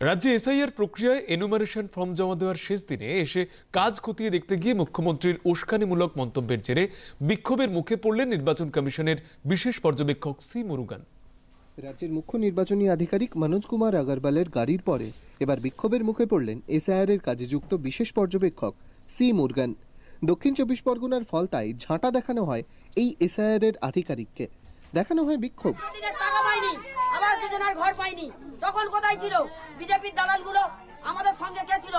রাজ্যে এসআইআর প্রক্রিয়ায় enumeration form জমা দেওয়ার শেষ দিনে এসে কাজ খতিয়ে দেখতে গিয়ে মুখ্যমন্ত্রীর উস্কানিমূলক মন্তব্যের জেরে বিক্ষোভের মুখে পড়লেন নির্বাচন কমিশনের বিশেষ পর্যবেক্ষক সি মুরুগান। রাজ্যের মুখ্য নির্বাচনী আধিকারিক মনোজ কুমার আগরওয়ালের গাড়ির পরে এবার বিক্ষোভের মুখে পড়লেন এসআইআর এর কাজে যুক্ত বিশেষ পর্যবেক্ষক সি মুরগান। দক্ষিণ চব্বিশ পরগনার ফলতায় ঝাঁটা দেখানো হয় এই এসআইআর এর আধিকারিককে। দেখানো হয় বিক্ষোভ। যোজনার ঘর পাইনি। তখন কোথায় ছিল? বিজেপির দালালগুলো? আমাদের সঙ্গে কে ছিল?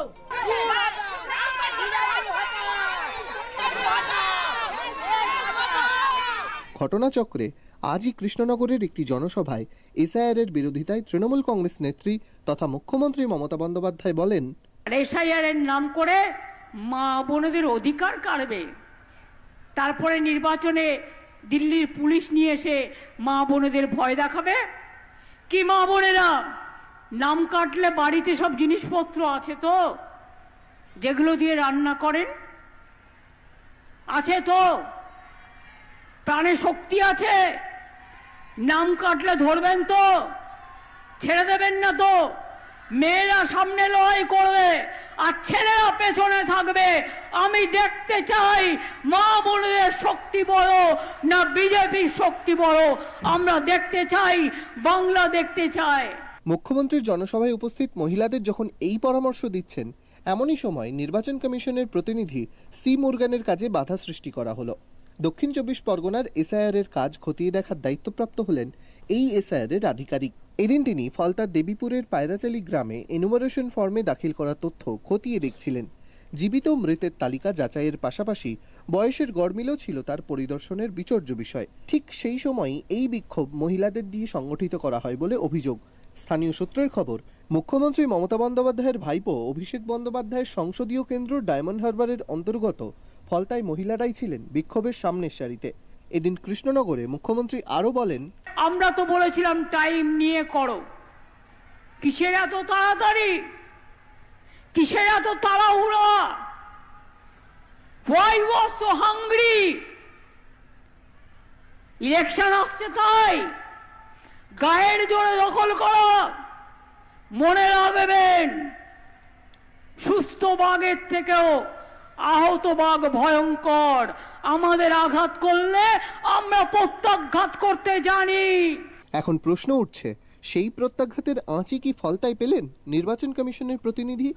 ঘটনাচক্রে আজই কৃষ্ণনগরের একটি জনসভায় এসআইআর এর বিরোধিতায় তৃণমূল কংগ্রেস নেত্রী তথা মুখ্যমন্ত্রী মমতা বন্দ্যোপাধ্যায় বলেন এসআইআর এর নাম করে মা বোনদের অধিকার কাড়বে। তারপরে নির্বাচনে দিল্লির পুলিশ নিয়ে এসে মা বোনেদের ভয় দেখাবে। কি মা বোনেরা? নাম কাটলে বাড়িতে সব জিনিসপত্র আছে তো? যেগুলো দিয়ে রান্না করেন? আছে তো? প্রাণে শক্তি আছে? নাম কাটলে ধরবেন তো? ছেড়ে দেবেন না তো? মেয়েরা সামনে লড়াই করবে আর ছেলেরা পেছনে থাকবে। আমি দেখতে চাই মা বোনদের শক্তি বড় না বিজেপির শক্তি বড়। আমরা দেখতে চাই, বাংলা দেখতে চাই। মুখ্যমন্ত্রীর জনসভায় উপস্থিত মহিলাদের যখন এই পরামর্শ দিচ্ছেন, এমনই সময় নির্বাচন কমিশনের প্রতিনিধি সি মুরগানের কাজে বাধা সৃষ্টি করা হলো। দক্ষিণ চব্বিশ পরগনার এসআইআর এর কাজ খতিয়ে দেখার দায়িত্বপ্রাপ্ত হলেন এই এসআইআর এর আধিকারিক। এদিন তিনি ফলতার দেবীপুরের পায়রাচালি গ্রামে এনুমারেশন ফর্মে দাখিল করা তথ্য খতিয়ে দেখছিলেন। জীবিত মৃতের তালিকা যাচাইয়ের পাশাপাশি বয়সের গড়মিলও ছিল তার পরিদর্শনের বিচর্য বিষয়। ঠিক সেই সময়ই এই বিক্ষোভ মহিলাদের দিয়ে সংগঠিত করা হয় বলে অভিযোগ। স্থানীয় সূত্রের খবর, মুখ্যমন্ত্রী মমতা বন্দ্যোপাধ্যায়ের ভাইপো অভিষেক বন্দ্যোপাধ্যায়ের সংসদীয় কেন্দ্র ডায়মন্ড হারবারের অন্তর্গত ফলতায় মহিলারাই ছিলেন বিক্ষোভের সামনের সারিতে। এদিন কৃষ্ণনগরে মুখ্যমন্ত্রী আরও বলেন আমরা তো বলেছিলাম টাইম নিয়ে করো। কিসের এত তাড়াতাড়ি? কিসের এত তাড়াহুড়া? Was so hungry? ইলেকশন আসছে তাই। গায়ের জোরে দখল করো। মনে রাখবেন সুস্থ বাঘের থেকেও আহত বাঘ ভয়ঙ্কর। আমাদের আঘাত করলে আমরা প্রত্যাঘাত করতে জানি। এখন প্রশ্ন উঠছে, সেই প্রত্যাঘাতের আঁচি কি ফলতায় পেলেন নির্বাচন কমিশনের প্রতিনিধি?